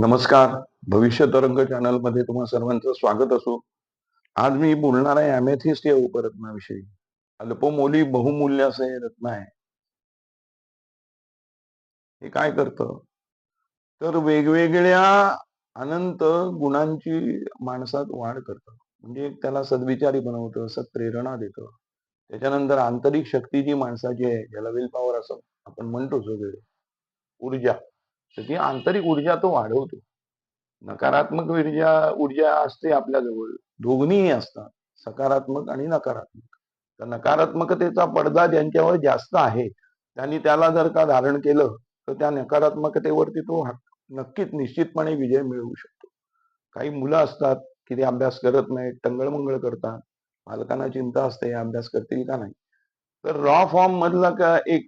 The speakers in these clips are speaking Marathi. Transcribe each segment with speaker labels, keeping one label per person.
Speaker 1: नमस्कार. भविष्य तरंग चॅनलमध्ये तुम्हा सर्वांचं स्वागत असो. आज मी बोलणार आहे अमेथिस्ट या उपरत्नाविषयी. अल्पमोली बहुमूल्य असं हे रत्न आहे. हे काय करतं? तर वेगवेगळ्या अनंत गुणांची माणसात वाढ करतं. म्हणजे त्याला सद्विचारी बनवतं सत्प्रेरणा देतं. त्याच्यानंतर आंतरिक शक्ती जी माणसाची आहे ज्याला विल पॉवर असं आपण म्हणतो सगळे. ऊर्जा. तर ती आंतरिक ऊर्जा तो वाढवतो. नकारात्मक ऊर्जा ऊर्जा असते आपल्याजवळ. दोन्हीही असतात. सकारात्मक आणि नकारात्मक. तर नकारात्मकतेचा पडदा ज्यांच्यावर जास्त आहे त्यांनी त्याला जर का धारण केलं तर त्या नकारात्मकतेवरती तो नक्कीच निश्चितपणे विजय मिळवू शकतो. काही मुलं असतात की ते अभ्यास करत नाहीत टंगळमंगळ करतात. पालकांना चिंता असते अभ्यास करतील का नाही? तर रॉ फॉर्म मधला का एक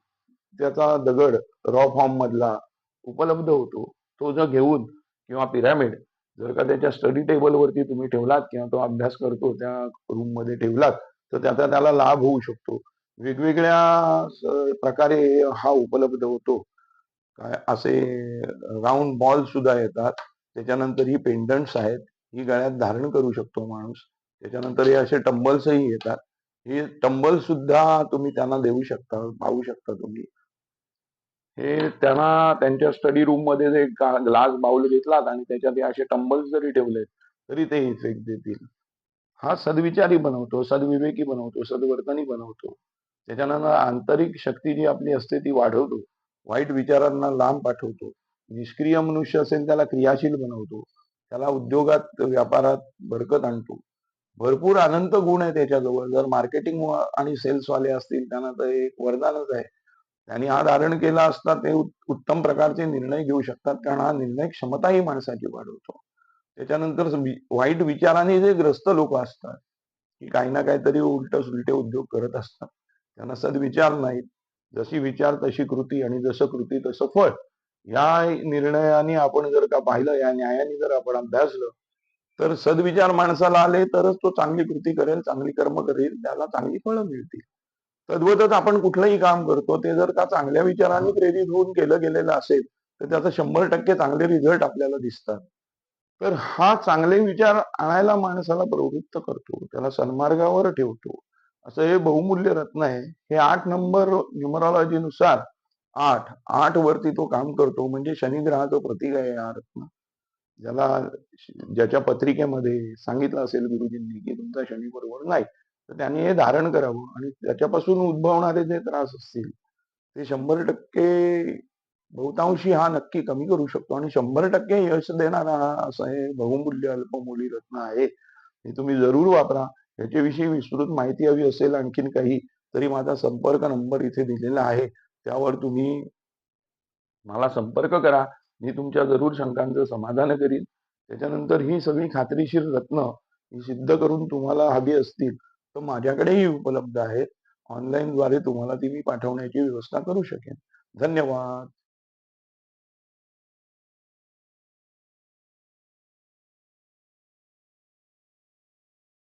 Speaker 1: त्याचा दगड रॉ फॉर्म मधला उपलब्ध होतो तो जर घेऊन किंवा पिरामिड जर का त्याच्या स्टडी टेबलवरती तुम्ही ठेवलात किंवा तो अभ्यास करतो त्या रूममध्ये ठेवलात तर त्याचा त्याला लाभ होऊ शकतो. वेगवेगळ्या प्रकारे हा उपलब्ध होतो. काय असे राऊंड बॉल सुद्धा येतात. त्याच्यानंतर ही पेंडंट्स आहेत. ही गळ्यात धारण करू शकतो माणूस. त्याच्यानंतर हे असे टंबल्सही येतात. हे टंबल सुद्धा तुम्ही त्यांना देऊ शकता पाहू शकता तुम्ही. हे त्यांना त्यांच्या स्टडी रूममध्ये जे ग्लास बाउल घेतलात आणि त्याच्यात हे असे टंबल्स जरी ठेवले तरी ते इफेक्ट देतील. हा सद्विचारी बनवतो सद्विवेकी बनवतो सद्वर्तनी बनवतो. त्याच्यानंतर आंतरिक शक्ती जी आपली असते ती वाढवतो. वाईट विचारांना लांब पाठवतो. निष्क्रिय मनुष्य असेल त्याला क्रियाशील बनवतो. त्याला उद्योगात व्यापारात बरकत आणतो. भरपूर अनंत गुण आहे त्याच्याजवळ जर मार्केटिंग आणि सेल्स वाले असतील त्यांना तर एक वरदानच आहे. त्यांनी हा धारण केला असता ते उत्तम प्रकारचे निर्णय घेऊ शकतात. कारण हा निर्णय क्षमताही माणसाची वाढवतो. त्याच्यानंतर वाईट विचाराने जे ग्रस्त लोक असतात की काही ना काहीतरी उलट सुलटे उद्योग करत असतात. त्यांना सद्विचार नाहीत. जशी विचार तशी कृती आणि जसं कृती तसं फळ. या निर्णयाने आपण जर का पाहिलं या न्यायाने जर आपण अभ्यासलं तर सद्विचार माणसाला आले तरच तो चांगली कृती करेल चांगली कर्म करेल त्याला चांगली फळं मिळतील. तद्वतच आपण कुठलंही काम करतो ते जर का चांगल्या विचाराने प्रेरित होऊन केलं गेलेलं असेल तर त्याचा शंभर टक्के चांगले रिझल्ट आपल्याला दिसतात. तर हा चांगले विचार आणायला माणसाला प्रवृत्त करतो त्याला सन्मार्गावर ठेवतो. असं हे बहुमूल्य रत्न आहे. हे आठ नंबर न्युमरॉलॉजीनुसार आठ आठ वरती तो काम करतो म्हणजे शनिग्रहाचं प्रतीक आहे हा रत्न. ज्याला ज्याच्या पत्रिकेमध्ये सांगितलं असेल गुरुजींनी की तुमचा शनी बरोबर नाही तर त्यांनी हे धारण करावं आणि त्याच्यापासून उद्भवणारे जे त्रास असतील ते शंभर टक्के बहुतांशी हा नक्की कमी करू शकतो आणि शंभर टक्के यश देणारा हा असं हे बहुमूल्य अल्पमूली रत्न आहे. हे तुम्ही जरूर वापरा. याच्याविषयी विस्तृत माहिती हवी असेल आणखीन काही तरी माझा संपर्क नंबर इथे दिलेला आहे. त्यावर तुम्ही मला संपर्क करा. मी तुमच्या जरूर शंकांचं समाधान करीन. त्याच्यानंतर ही सगळी खात्रीशीर रत्न ही सिद्ध करून तुम्हाला हवी असतील. तर माझ्याकडेही उपलब्ध आहेत ऑनलाईनद्वारे तुम्हाला ती मी पाठवण्याची व्यवस्था करू शकेन. धन्यवाद.